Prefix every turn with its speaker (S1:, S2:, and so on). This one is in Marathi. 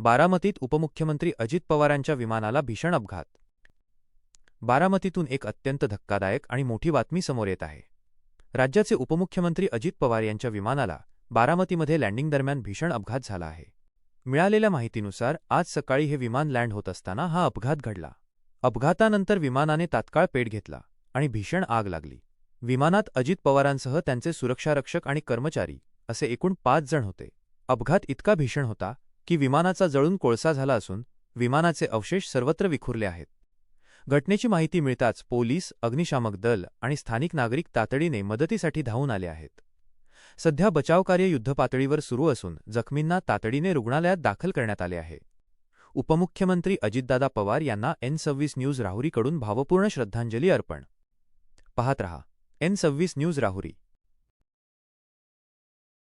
S1: बारामतीत उपमुख्यमंत्री अजित पवारांच्या विमानाला भीषण अपघात. बारामतीतून एक अत्यंत धक्कादायक आणि मोठी बातमी समोर येत आहे. राज्याचे उपमुख्यमंत्री अजित पवार यांच्या विमानाला बारामतीमध्ये लँडिंग दरम्यान भीषण अपघात झाला आहे. मिळालेल्या माहितीनुसार आज सकाळी हे विमान लँड होत असताना हा अपघात घडला. अपघातानंतर विमानाने तात्काळ पेट घेतला आणि भीषण आग लागली. विमानात अजित पवारांसह त्यांचे सुरक्षारक्षक आणि कर्मचारी असे एकूण पाच जण होते. अपघात इतका भीषण होता की विमानाचा जळून कोळसा झाला असून विमानाचे अवशेष सर्वत्र विखुरले आहेत. घटनेची माहिती मिळताच पोलीस अग्निशामक दल आणि स्थानिक नागरिक तातडीने मदतीसाठी धावून आले आहेत. सध्या बचावकार्य युद्धपातळीवर सुरू असून जखमींना तातडीने रुग्णालयात दाखल करण्यात आले आहे. उपमुख्यमंत्री अजितदादा पवार यांना एन सव्वीस न्यूज राहुरीकडून भावपूर्ण श्रद्धांजली अर्पण. पाहत रहा. एन सव्वीस न्यूज राहुरी.